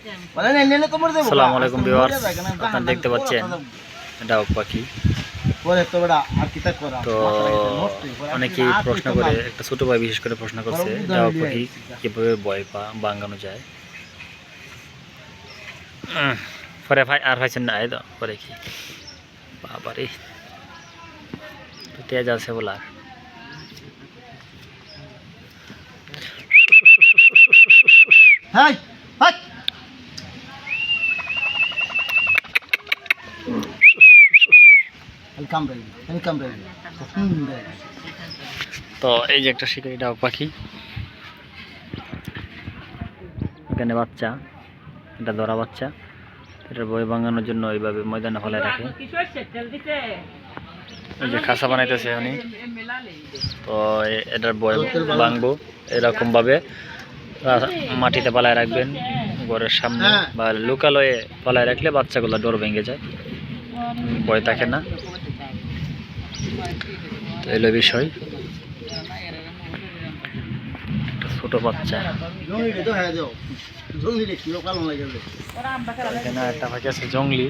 আসসালামু আলাইকুম ভিউয়ার্স আপনারা দেখতে পাচ্ছেন ডাউক পাখি তো অনেকেই প্রশ্ন করে একটা ছোট ভাই বিশেষ করে প্রশ্ন করছে ডাউক পাখি কীভাবে ভয় পা বাঙ্গানো যায় পরে ভাই আর ভাইছেন না তো পরে কি বাবারে তেজ আছে বলা হাই তো এই যে একটা শিকারি ডাউক পাখি এখানে বাচ্চা এটা ধরা বাচ্চা এটার বই ভাঙানোর জন্য এইভাবে ময়দানে ফেলে রাখে। এই যে খাসা বানাইতেছে উনি। তো এটার বই ভাঙবো এরকম ভাবে রা- মাটিতে পালায় রাখবেন ঘরের সামনে হ্যাঁ। বা লোকালয়ে পালায় রাখলে বাচ্চাগুলো ডোর ভেঙে যায়। ভয় থাকে না। এলো বিষয়। ছোট বাচ্চা। এখানে একটা পাখি আছে, জঙ্গলি।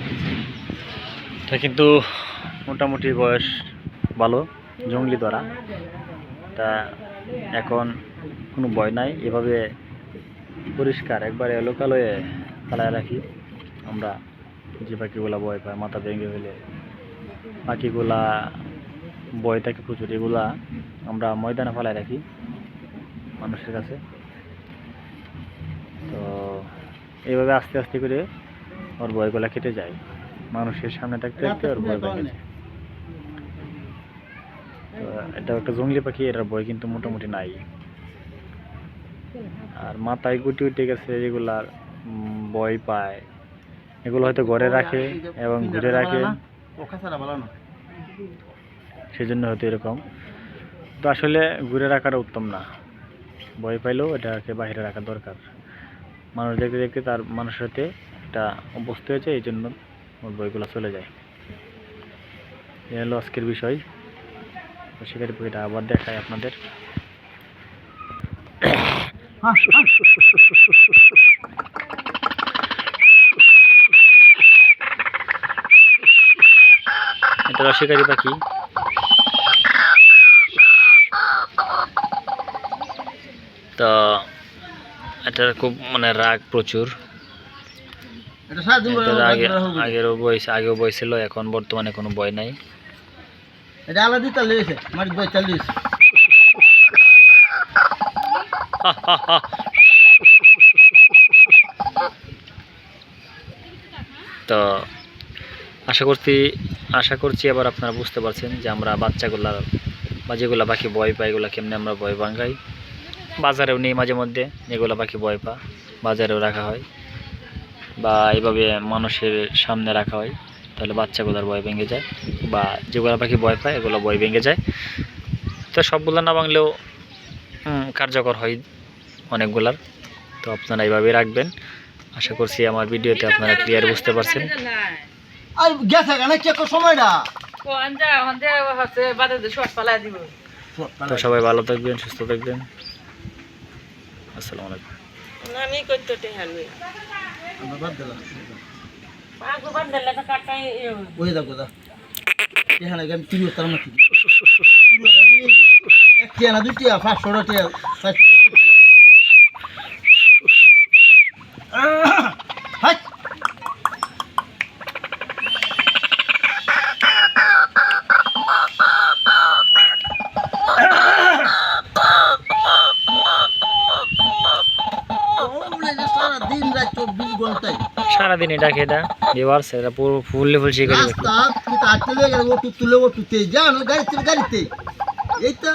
এটা কিন্তু মোটামুটি বয়স ভালো, জঙ্গলি ধরা তা এখন কোনো ভয় নাই, এভাবে পরিষ্কার। একবারে লোকালয়ে পালায় রাখি। আমরা যে পাখিগুলা ভয় পায়, মাথা ভেঙে ফেলে পাখিগুলা ভয় থাকে প্রচুর এগুলা আমরা ময়দানে ফেলায় রাখি মানুষের কাছে। তো এইভাবে আস্তে আস্তে করে ওর বয়গুলা কেটে যায়। মানুষের সামনে থাকতে থাকতে ওর বয় যায়। তো এটা একটা জঙ্গলি পাখি, এটার বয় কিন্তু মোটামুটি নাই। আর মাথায় গুটি উঠে গেছে এগুলার বয় পায়। এগুলো হয়তো ঘরে রাখে এবং ঘুরে রাখে। না সেজন্য হয়তো এরকম। তো আসলে ঘুরে রাখাটা উত্তম না। ভয় পাইলেও এটাকে বাইরে রাখা দরকার। মানুষ দেখতে দেখতে তার মানুষের সাথে এটা অভ্যস্ত হয়েছে এই জন্য ওর বইগুলো চলে যায়। এ হলো আজকের বিষয়। তো শিকারি আবার দেখায় আপনাদের। এটা শিকারি পাখি। তো এটার খুব মানে রাগ প্রচুর। আগে আগেরও বয়স আগেও বয়স ছিল এখন বর্তমানে কোনো বয় নাই। এটা আলাদা তাল লেগেছে আমার বই চাল তো আশা করছি আশা করছি এবার আপনারা বুঝতে পারছেন যে আমরা বাচ্চাগুলা বা যেগুলো বাকি ভয় পাই এগুলো কেমনি আমরা ভয় ভাঙাই। বাজারেও নেই মাঝে মধ্যে যেগুলো পাখি ভয় পা বাজারেও রাখা হয়। বা এইভাবে মানুষের সামনে রাখা হয় তাহলে বাচ্চাগুলোর ভয় ভেঙে যায়। বা যেগুলো পাখি ভয় পায় এগুলো ভয় ভেঙে যায়। তো সবগুলো না ভাঙলেও কার্যকর হয় অনেকগুলার। তো আপনারা এইভাবে রাখবেন। আশা করছি আমার ভিডিওতে আপনারা ক্লিয়ার বুঝতে পারছেন। আর গেছে কেন চেক সময়টা তো সবাই ভালো থাকবেন সুস্থ থাকবেন। আসসালামু আলাইকুম। আমরা বাদ দিলাম। ওই দেখো দা এখানে গাম তিরিশ তার মতো এক টিয়া না দুই টিয়া পাঁচশো টিয়া সারাদিন এটা খেটা ভিউয়ার্স এটা পুরো ফুললে ফুল শিখে যাবে রাস্তা কিন্তু আটকে লেগে গেল ওটু তুলে ওটুতে যান গাড়িতে গাড়িতে। এইটা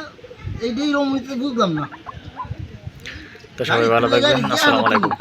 এইটাই রমণীতে বুঝলাম না। তো সবাই ভালো থাকবেন। আসসালামু আলাইকুম।